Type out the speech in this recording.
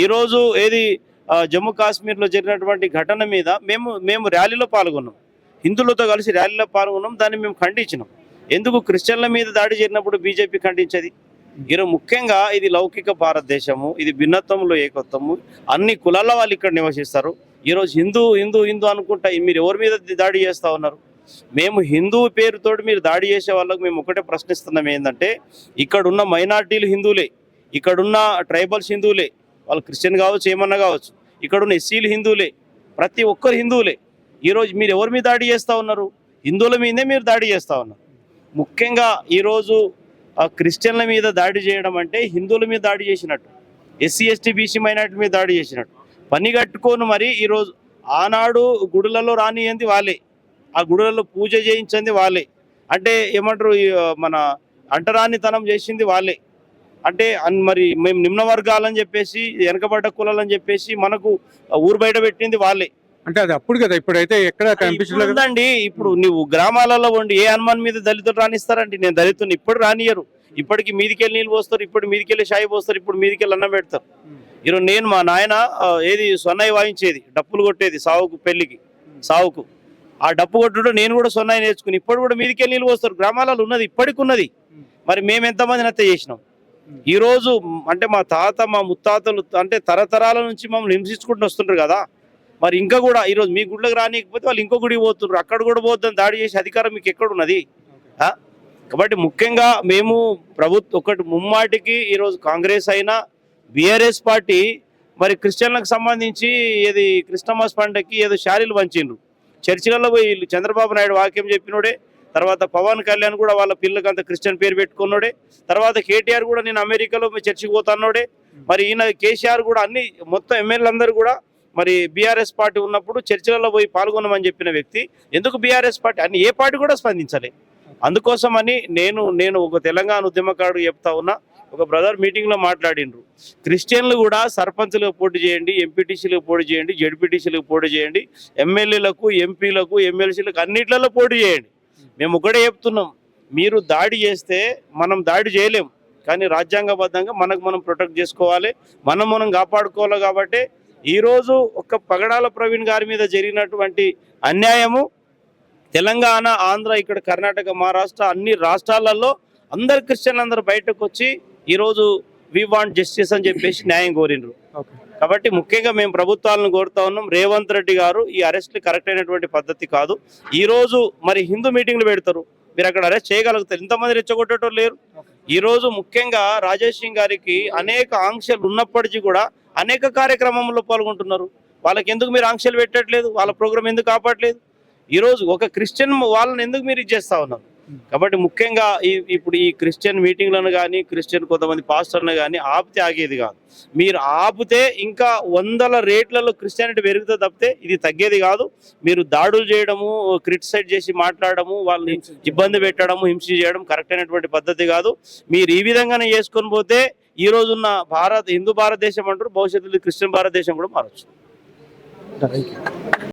ఈరోజు ఏది జమ్మూ కాశ్మీర్లో జరిగినటువంటి ఘటన మీద మేము మేము ర్యాలీలో పాల్గొన్నాం. హిందువులతో కలిసి ర్యాలీలో పాల్గొన్నాం దాన్ని మేము ఖండించినాం. ఎందుకు క్రిస్టియన్ల మీద దాడి జరిగినప్పుడు బీజేపీ ఖండించది? ఈరోజు ముఖ్యంగా ఇది లౌకిక భారతదేశము ఇది భిన్నత్వంలో ఏకత్వము అన్ని కులాల వాళ్ళు ఇక్కడ నివసిస్తారు. ఈరోజు హిందూ హిందూ హిందూ అనుకుంటా మీరు ఎవరి మీద దాడి చేస్తా ఉన్నారు? మేము హిందూ పేరుతోటి మీరు దాడి చేసే వాళ్ళకు మేము ఒకటే ప్రశ్నిస్తున్నాం ఏంటంటే ఇక్కడున్న మైనార్టీలు హిందువులే ఇక్కడున్న ట్రైబల్స్ హిందువులే వాళ్ళు క్రిస్టియన్ కావచ్చు ఏమన్నా కావచ్చు. ఇక్కడున్న ఎస్సీలు హిందువులే ప్రతి ఒక్కరు హిందువులే. ఈరోజు మీరు ఎవరి మీద దాడి చేస్తూ ఉన్నారు? హిందువుల మీదే మీరు దాడి చేస్తూ ఉన్నారు. ముఖ్యంగా ఈరోజు క్రిస్టియన్ల మీద దాడి చేయడం అంటే హిందువుల మీద దాడి చేసినట్టు. ఎస్సీ ఎస్టీ బీసీ మైనార్టీ మీద దాడి చేసినట్టు. పని కట్టుకొని మరి ఈరోజు ఆనాడు గుడులలో రానియంది వాళ్ళే. ఆ గుడులలో పూజ చేయించింది వాళ్ళే. అంటే ఏమంటారు మన అంటరానితనం చేసింది వాళ్ళే. అంటే అన్- మరి మేము నిమ్న వర్గాలని చెప్పేసి వెనకబడ్డ కులాలని చెప్పేసి మనకు ఊరు బయట పెట్టింది వాళ్ళే. అంటే అది అప్పుడు కదా ఇప్పుడైతే ఎక్కడ ఇప్పుడు కనిపించలేదు కదా. ఉందండి. ఇప్పుడు నువ్వు గ్రామాలలో ఉండి ఏ హనుమాన్ మీద దళితులు రానిస్తారండి నేను దళితుని ఇప్పుడు రానియరు ఇప్పటికి మీదికెళ్ళి నీళ్ళు పోస్తారు ఇప్పుడు మీదికెళ్ళి షాయి పోస్తారు ఇప్పుడు మీదికెళ్ళి అన్నం పెడతారు. ఈరోజు నేను మా నాయన ఏది సొన్నాయి వాయించేది డప్పులు కొట్టేది సావుకు పెళ్ళికి సావుకు. ఆ డప్పు కొట్టుడు నేను కూడా సొన్నాయి నేర్చుకుని ఇప్పుడు కూడా మీదికెళ్ళి నీళ్ళు పోస్తారు. గ్రామాలలో ఉన్నది ఇప్పటికి ఉన్నది. మరి మేము ఎంతమంది నత్త చేసినాం? ఈ రోజు మ్, అంటే మా తాత మా ముత్తాతలు అంటే తరతరాల నుంచి మమ్మల్ని హింసించుకుంటూ వస్తుంటారు కదా. మరి ఇంకా కూడా ఈరోజు మీ గుడ్లకు రానికపోతే వాళ్ళు ఇంకో గుడికి పోతున్నారు అక్కడ కూడా పోద్దని దాడి చేసే అధికారం మీకు ఎక్కడ ఉన్నది? ఆ? కాబట్టి ముఖ్యంగా మేము ప్రభుత్వ ఒకటి ముమ్మాటికి ఈరోజు కాంగ్రెస్ అయినా బీఆర్ఎస్ పార్టీ మరి క్రిస్టియన్లకు సంబంధించి ఏది క్రిస్టమస్ పండగకి ఏదో శారీలు పంచిండ్రు. చర్చిలలో పోయి చంద్రబాబు నాయుడు వాక్యం చెప్పినోడే తర్వాత పవన్ కళ్యాణ్ కూడా వాళ్ళ పిల్లలకి అంత క్రిస్టియన్ పేరు పెట్టుకున్నాడే. తర్వాత కేటీఆర్ కూడా నేను అమెరికాలో చర్చికి పోతాన్నోడే మరి ఈయన కేసీఆర్ కూడా అన్ని మొత్తం ఎమ్మెల్యేలందరూ కూడా మరి బీఆర్ఎస్ పార్టీ ఉన్నప్పుడు చర్చలలో పోయి పాల్గొనమని చెప్పిన వ్యక్తి. ఎందుకు బీఆర్ఎస్ పార్టీ? అని ఏ పార్టీ కూడా స్పందించలే. అందుకోసమని నేను నేను ఒక తెలంగాణ ఉద్యమకారుడు చెప్తా ఉన్నా. ఒక బ్రదర్ మీటింగ్లో మాట్లాడిండ్రు. క్రిస్టియన్లు కూడా సర్పంచ్లకు పోటీ చేయండి ఎంపీటీసీలకు పోటీ చేయండి జడ్పీటీసీలకు పోటీ చేయండి ఎమ్మెల్యేలకు ఎంపీలకు ఎమ్మెల్సీలకు అన్నిట్లలో పోటీ చేయండి. మేము ఒకటే చెప్తున్నాం. మీరు దాడి చేస్తే మనం దాడి చేయలేం. కానీ రాజ్యాంగబద్ధంగా మనకు మనం ప్రొటెక్ట్ చేసుకోవాలి. మనం మనం కాపాడుకోవాలి కాబట్టి ఈరోజు ఒక పగడాల ప్రవీణ్ గారి మీద జరిగినటువంటి అన్యాయము తెలంగాణ ఆంధ్ర ఇక్కడ కర్ణాటక మహారాష్ట్ర అన్ని రాష్ట్రాలలో అందరు క్రిస్టియన్లు అందరు బయటకు వచ్చి ఈరోజు వి వాంట్ జస్టిస్ అని చెప్పేసి న్యాయం కోరిండ్రు ఓకే. కాబట్టి ముఖ్యంగా మేము ప్రభుత్వాలను కోరుతా ఉన్నాం. రేవంత్ రెడ్డి గారు ఈ అరెస్ట్లు కరెక్ట్ అయినటువంటి పద్ధతి కాదు. ఈరోజు మరి హిందూ మీటింగ్లు పెడతారు. మీరు అక్కడ అరెస్ట్ చేయగలుగుతారు. ఇంతమంది రెచ్చగొట్టేటోళ్ళు లేరు. ఈరోజు ముఖ్యంగా రాజేష్ సింగ్ గారికి అనేక ఆంక్షలు ఉన్నప్పటికీ కూడా అనేక కార్యక్రమంలో పాల్గొంటున్నారు. వాళ్ళకి ఎందుకు మీరు ఆంక్షలు పెట్టట్లేదు? వాళ్ళ ప్రోగ్రామ్ ఎందుకు కాపాడలేదు ఈరోజు ఒక క్రిస్టియన్ వాళ్ళని ఎందుకు మీరు ఇచ్చేస్తా ఉన్నారు? కాబట్టి ముఖ్యంగా ఈ ఇప్పుడు ఈ క్రిస్టియన్ మీటింగ్లను కానీ క్రిస్టియన్ కొంతమంది పాస్టర్లను కానీ ఆపితే ఆగేది కాదు. మీరు ఆపితే ఇంకా వందల రేట్లలో క్రిస్టియానిటీ పెరుగుతుంది తప్పితే ఇది తగ్గేది కాదు. మీరు దాడులు చేయడము క్రిటిసైజ్ చేసి మాట్లాడము వాళ్ళని ఇబ్బంది పెట్టడము హింస చేయడం కరెక్ట్ అయినటువంటి పద్ధతి కాదు. మీరు ఈ విధంగానే చేసుకొని పోతే ఈ రోజున్న భారత్ హిందూ భారతదేశం అంటారు భవిష్యత్తులో క్రిస్టియన్ భారతదేశం కూడా మారచ్చు.